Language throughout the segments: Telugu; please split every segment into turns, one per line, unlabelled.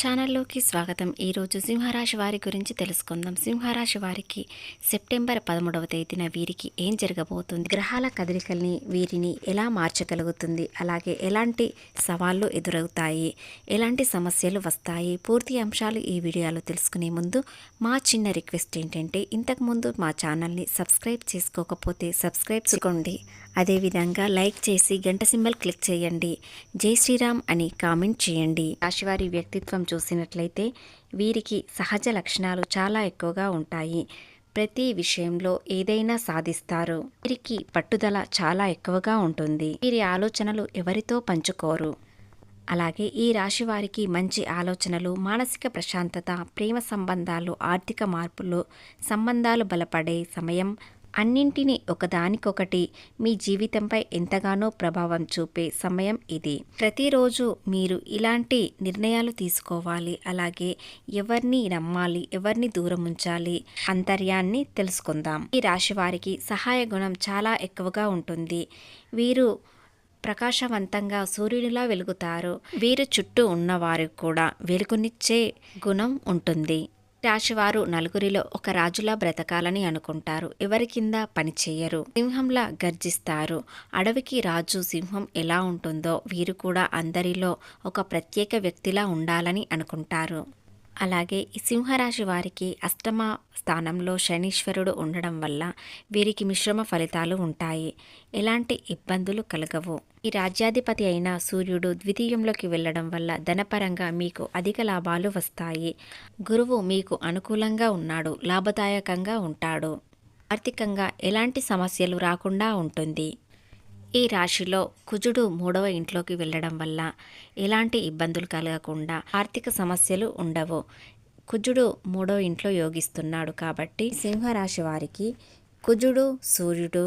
ఛానల్లోకి స్వాగతం. ఈరోజు సింహరాశి వారి గురించి తెలుసుకుందాం. సింహరాశి వారికి సెప్టెంబర్ పదమూడవ తేదీన వీరికి ఏం జరగబోతుంది? గ్రహాల కదలికల్ని వీరిని ఎలా మార్చగలుగుతుంది? అలాగే ఎలాంటి సవాళ్ళు ఎదురవుతాయి? ఎలాంటి సమస్యలు వస్తాయి? పూర్తి అంశాలు ఈ వీడియోలో తెలుసుకునే ముందు మా చిన్న రిక్వెస్ట్ ఏంటంటే ఇంతకుముందు మా ఛానల్ని సబ్స్క్రైబ్ చేసుకోకపోతే సబ్స్క్రైబ్ చేసుకోండి. అదేవిధంగా లైక్ చేసి గంట సింబల్ క్లిక్ చేయండి. జై శ్రీరామ్ అని కామెంట్ చేయండి. రాశివారి వ్యక్తిత్వం చూసినట్లయితే వీరికి సహజ లక్షణాలు చాలా ఎక్కువగా ఉంటాయి. ప్రతి విషయంలో ఏదైనా సాధిస్తారు. వీరికి పట్టుదల చాలా ఎక్కువగా ఉంటుంది. వీరి ఆలోచనలు ఎవరితో పంచుకోరు. అలాగే ఈ రాశి వారికి మంచి ఆలోచనలు మానసిక ప్రశాంతత ప్రేమ సంబంధాలు ఆర్థిక మార్పులు సంబంధాలు బలపడే సమయం అన్నింటినీ ఒకదానికొకటి మీ జీవితంపై ఎంతగానో ప్రభావం చూపే సమయం ఇది. ప్రతిరోజు మీరు ఇలాంటి నిర్ణయాలు తీసుకోవాలి. అలాగే ఎవరిని నమ్మాలి ఎవరిని దూరం ఉంచాలి అంతర్యాన్ని తెలుసుకుందాం. ఈ రాశి వారికి సహాయ గుణం చాలా ఎక్కువగా ఉంటుంది. వీరు ప్రకాశవంతంగా సూర్యునిలా వెలుగుతారు. వీరు చుట్టూ ఉన్నవారికి కూడా వెలుగునిచ్చే గుణం ఉంటుంది. రాశివారు నలుగురిలో ఒక రాజులా బ్రతకాలని అనుకుంటారు. ఎవరి కింద పని చేయరు సింహంలా గర్జిస్తారు. అడవికి రాజు సింహం ఎలా ఉంటుందో వీరు కూడా అందరిలో ఒక ప్రత్యేక వ్యక్తిలా ఉండాలని అనుకుంటారు. అలాగే ఈ సింహరాశి వారికి అష్టమ స్థానంలో శనీశ్వరుడు ఉండడం వల్ల వీరికి మిశ్రమ ఫలితాలు ఉంటాయి. ఎలాంటి ఇబ్బందులు కలగవు. ఈ రాజ్యాధిపతి అయిన సూర్యుడు ద్వితీయంలోకి వెళ్ళడం వల్ల ధనపరంగా మీకు అధిక లాభాలు వస్తాయి. గురువు మీకు అనుకూలంగా ఉన్నాడు లాభదాయకంగా ఉంటాడు. ఆర్థికంగా ఎలాంటి సమస్యలు రాకుండా ఉంటుంది. ఈ రాశిలో కుజుడు మూడవ ఇంట్లోకి వెళ్ళడం వల్ల ఎలాంటి ఇబ్బందులు కలగకుండా ఆర్థిక సమస్యలు ఉండవు. కుజుడు మూడో ఇంట్లో యోగిస్తున్నాడు కాబట్టి సింహరాశి వారికి కుజుడు సూర్యుడు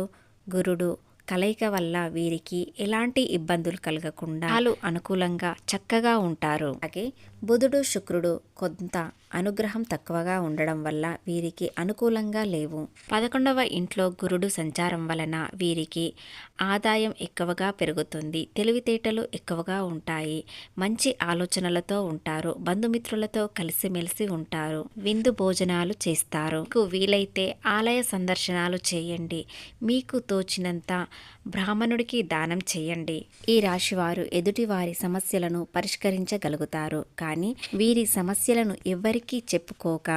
గురుడు కలయిక వల్ల వీరికి ఎలాంటి ఇబ్బందులు కలగకుండా వాళ్ళు అనుకూలంగా చక్కగా ఉంటారు. అలాగే బుధుడు శుక్రుడు కొంత అనుగ్రహం తక్కువగా ఉండడం వల్ల వీరికి అనుకూలంగా లేవు. పదకొండవ ఇంట్లో గురుడు సంచారం వలన వీరికి ఆదాయం ఎక్కువగా పెరుగుతుంది. తెలివితేటలు ఎక్కువగా ఉంటాయి. మంచి ఆలోచనలతో ఉంటారు. బంధుమిత్రులతో కలిసిమెలిసి ఉంటారు. విందు భోజనాలు చేస్తారు. మీకు వీలైతే ఆలయ సందర్శనాలు చేయండి. మీకు తోచినంత బ్రాహ్మణుడికి దానం చేయండి. ఈ రాశివారు ఎదుటివారి సమస్యలను పరిష్కరించగలుగుతారు. కానీ వీరి సమస్యలను ఎవ్వరికీ చెప్పుకోక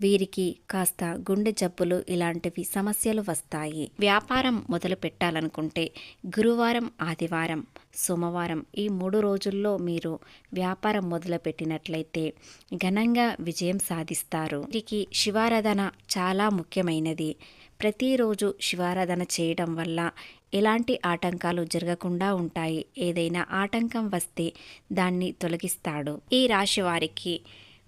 వీరికి కాస్త గుండె జబ్బులు ఇలాంటివి సమస్యలు వస్తాయి. వ్యాపారం మొదలు పెట్టాలనుకుంటే గురువారం ఆదివారం సోమవారం ఈ మూడు రోజుల్లో మీరు వ్యాపారం మొదలుపెట్టినట్లయితే ఘనంగా విజయం సాధిస్తారు. వీరికి శివారాధన చాలా ముఖ్యమైనది. ప్రతిరోజు శివారాధన చేయడం వల్ల ఎలాంటి ఆటంకాలు జరగకుండా ఉంటాయి. ఏదైనా ఆటంకం వస్తే దాన్ని తొలగిస్తాడు. ఈ రాశి వారికి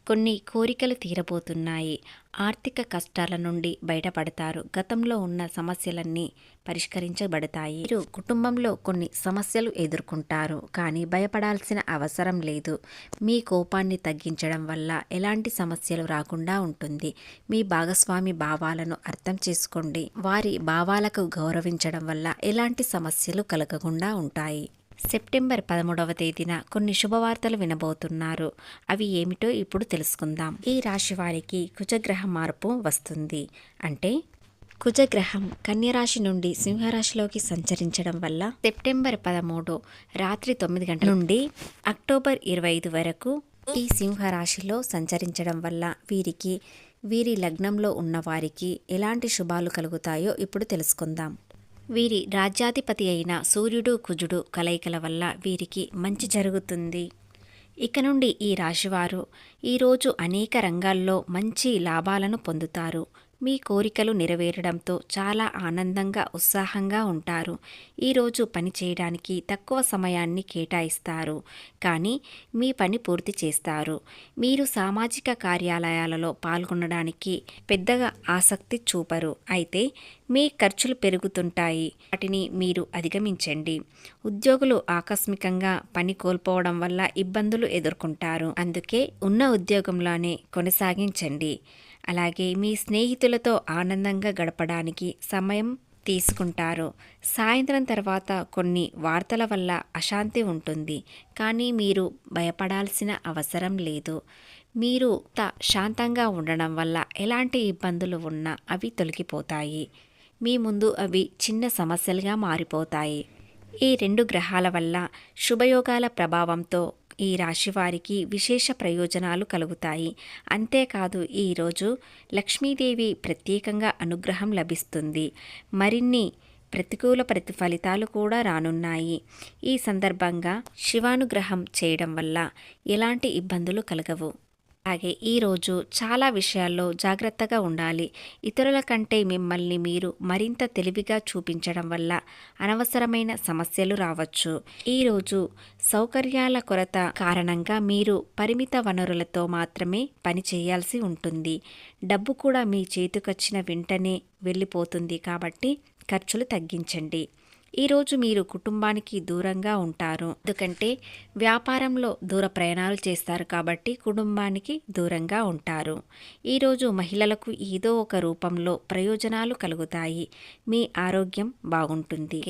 కొన్ని కోరికలు తీరబోతున్నాయి. ఆర్థిక కష్టాల నుండి బయటపడతారు. గతంలో ఉన్న సమస్యలన్నీ పరిష్కరించబడతాయి. మీరు కుటుంబంలో కొన్ని సమస్యలు ఎదుర్కొంటారు కానీ భయపడాల్సిన అవసరం లేదు. మీ కోపాన్ని తగ్గించడం వల్ల ఎలాంటి సమస్యలు రాకుండా ఉంటుంది. మీ భాగస్వామి భావాలను అర్థం చేసుకోండి. వారి భావాలకు గౌరవించడం వల్ల ఎలాంటి సమస్యలు కలగకుండా ఉంటాయి. సెప్టెంబర్ పదమూడవ తేదీన కొన్ని శుభవార్తలు వినబోతున్నారు. అవి ఏమిటో ఇప్పుడు తెలుసుకుందాం. ఈ రాశి వారికి కుజగ్రహ మార్పు వస్తుంది. అంటే కుజగ్రహం కన్యరాశి నుండి సింహరాశిలోకి సంచరించడం వల్ల సెప్టెంబర్ పదమూడు రాత్రి తొమ్మిది గంటల నుండి అక్టోబర్ ఇరవై ఐదు వరకు ఈ సింహరాశిలో సంచరించడం వల్ల వీరికి వీరి లగ్నంలో ఉన్న వారికి ఎలాంటి శుభాలు కలుగుతాయో ఇప్పుడు తెలుసుకుందాం. వీరి రాజ్యాధిపతి అయిన సూర్యుడు కుజుడు కలయికల వల్ల వీరికి మంచి జరుగుతుంది. ఇక నుండి ఈ రాశివారు ఈరోజు అనేక రంగాల్లో మంచి లాభాలను పొందుతారు. మీ కోరికలు నెరవేరడంతో చాలా ఆనందంగా ఉత్సాహంగా ఉంటారు. ఈరోజు పని చేయడానికి తక్కువ సమయాన్ని కేటాయిస్తారు. కానీ మీ పని పూర్తి చేస్తారు. మీరు సామాజిక కార్యాలయాలలో పాల్గొనడానికి పెద్దగా ఆసక్తి చూపరు. అయితే మీ ఖర్చులు పెరుగుతుంటాయి. వాటిని మీరు అధిగమించండి. ఉద్యోగులు ఆకస్మికంగా పని కోల్పోవడం వల్ల ఇబ్బందులు ఎదుర్కొంటారు. అందుకే ఉన్న ఉద్యోగంలోనే కొనసాగించండి. అలాగే మీ స్నేహితులతో ఆనందంగా గడపడానికి సమయం తీసుకుంటారు. సాయంత్రం తర్వాత కొన్ని వార్తల వల్ల అశాంతి ఉంటుంది. కానీ మీరు భయపడాల్సిన అవసరం లేదు. మీరు త శాంతంగా ఉండడం వల్ల ఎలాంటి ఇబ్బందులు ఉన్నా అవి తొలగిపోతాయి. మీ ముందు అవి చిన్న సమస్యలుగా మారిపోతాయి. ఈ రెండు గ్రహాల వల్ల శుభయోగాల ప్రభావంతో ఈ రాశి వారికి విశేష ప్రయోజనాలు కలుగుతాయి. అంతేకాదు ఈరోజు లక్ష్మీదేవి ప్రత్యేకంగా అనుగ్రహం లభిస్తుంది. మరిన్ని ప్రతికూల ప్రతిఫలితాలు కూడా రానున్నాయి. ఈ సందర్భంగా శివానుగ్రహం చేయడం వల్ల ఎలాంటి ఇబ్బందులు కలగవు. అలాగే ఈరోజు చాలా విషయాల్లో జాగ్రత్తగా ఉండాలి. ఇతరుల కంటే మిమ్మల్ని మీరు మరింత తెలివిగా చూపించడం వల్ల అనవసరమైన సమస్యలు రావచ్చు. ఈరోజు సౌకర్యాల కొరత కారణంగా మీరు పరిమిత వనరులతో మాత్రమే పని చేయాల్సి ఉంటుంది. డబ్బు కూడా మీ చేతికొచ్చిన వెంటనే వెళ్ళిపోతుంది కాబట్టి ఖర్చులు తగ్గించండి. ఈరోజు మీరు కుటుంబానికి దూరంగా ఉంటారు. ఎందుకంటే వ్యాపారంలో దూర ప్రయాణాలు చేస్తారు కాబట్టి కుటుంబానికి దూరంగా ఉంటారు. ఈరోజు మహిళలకు ఏదో ఒక రూపంలో ప్రయోజనాలు కలుగుతాయి. మీ ఆరోగ్యం బాగుంటుంది.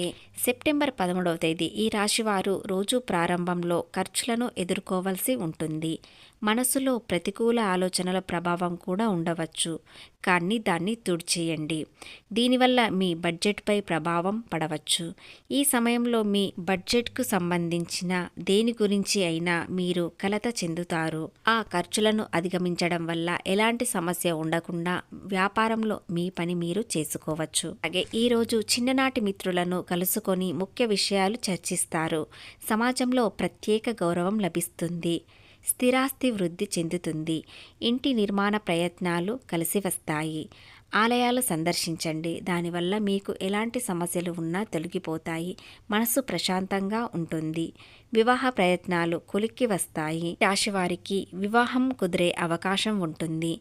సెప్టెంబర్ పదమూడవ తేదీ ఈ రాశివారు రోజు ప్రారంభంలో ఖర్చులను ఎదుర్కోవాల్సి ఉంటుంది. మనసులో ప్రతికూల ఆలోచనల ప్రభావం కూడా ఉండవచ్చు. కానీ దాన్ని తుడిచేయండి. దీనివల్ల మీ బడ్జెట్పై ప్రభావం పడవచ్చు. ఈ సమయంలో మీ బడ్జెట్కు సంబంధించిన దేని గురించి అయినా మీరు కలత చెందుతారు. ఆ ఖర్చులను అధిగమించడం వల్ల ఎలాంటి సమస్య ఉండకుండా వ్యాపారంలో మీ పని మీరు చేసుకోవచ్చు. అలాగే ఈరోజు చిన్ననాటి మిత్రులను కలుసుకొని ముఖ్య విషయాలు చర్చిస్తారు. సమాజంలో ప్రత్యేక గౌరవం లభిస్తుంది. స్థిరాస్తి వృద్ధి చెందుతుంది. ఇంటి నిర్మాణ ప్రయత్నాలు కలిసి వస్తాయి. ఆలయాలు సందర్శించండి. దానివల్ల మీకు ఎలాంటి సమస్యలు ఉన్నా తొలగిపోతాయి. మనసు ప్రశాంతంగా ఉంటుంది. వివాహ ప్రయత్నాలు కొలిక్కి వస్తాయి. రాశివారికి వివాహం కుదిరే అవకాశం ఉంటుంది.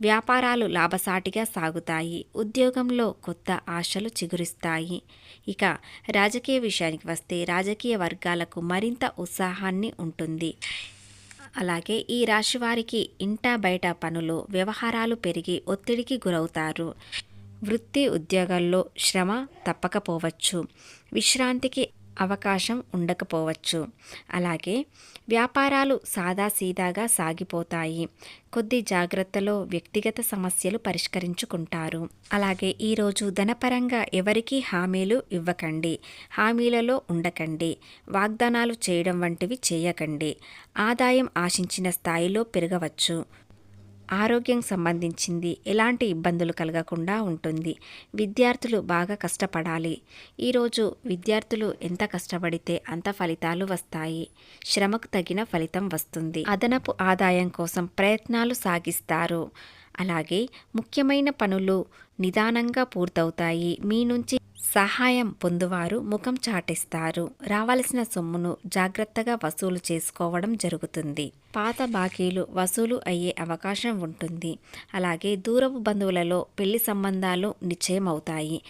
వ్యాపారాలు లాభసాటిగా సాగుతాయి. ఉద్యోగంలో కొత్త ఆశలు చిగురిస్తాయి. ఇక రాజకీయ విషయానికి వస్తే రాజకీయ వర్గాలకు మరింత ఉత్సాహాన్ని ఉంటుంది. అలాగే ఈ రాశి వారికి ఇంట బయట పనులు వ్యవహారాలు పెరిగి ఒత్తిడికి గురవుతారు. వృత్తి ఉద్యోగాల్లో శ్రమ తప్పకపోవచ్చు. విశ్రాంతికి అవకాశం ఉండకపోవచ్చు. అలాగే వ్యాపారాలు సాదాసీదాగా సాగిపోతాయి. కొద్ది జాగ్రత్తలో వ్యక్తిగత సమస్యలు పరిష్కరించుకుంటారు. అలాగే ఈరోజు ధనపరంగా ఎవరికీ హామీలు ఇవ్వకండి. హామీలలో ఉండకండి. వాగ్దానాలు చేయడం వంటివి చేయకండి. ఆదాయం ఆశించిన స్థాయిలో పెరగవచ్చు. ఆరోగ్యం సంబంధించింది ఎలాంటి ఇబ్బందులు కలగకుండా ఉంటుంది. విద్యార్థులు బాగా కష్టపడాలి. ఈరోజు విద్యార్థులు ఎంత కష్టపడితే అంత ఫలితాలు వస్తాయి. శ్రమకు తగిన ఫలితం వస్తుంది. అదనపు ఆదాయం కోసం ప్రయత్నాలు సాగిస్తారు. అలాగే ముఖ్యమైన పనులు నిదానంగా పూర్తవుతాయి. మీ నుంచి సహాయం పొందువారు ముఖం చాటిస్తారు. రావలసిన సొమ్మును జాగ్రత్తగా వసూలు చేసుకోవడం జరుగుతుంది. పాత బాకీలు వసూలు అయ్యే అవకాశం ఉంటుంది. అలాగే దూరపు బంధువులలో పెళ్ళి సంబంధాలు నిశ్చయమవుతాయి.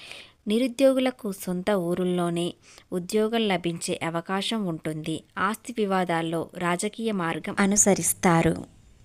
నిరుద్యోగులకు సొంత ఊరుల్లోనే ఉద్యోగం లభించే అవకాశం ఉంటుంది. ఆస్తి వివాదాల్లో రాజకీయ మార్గం అనుసరిస్తారు.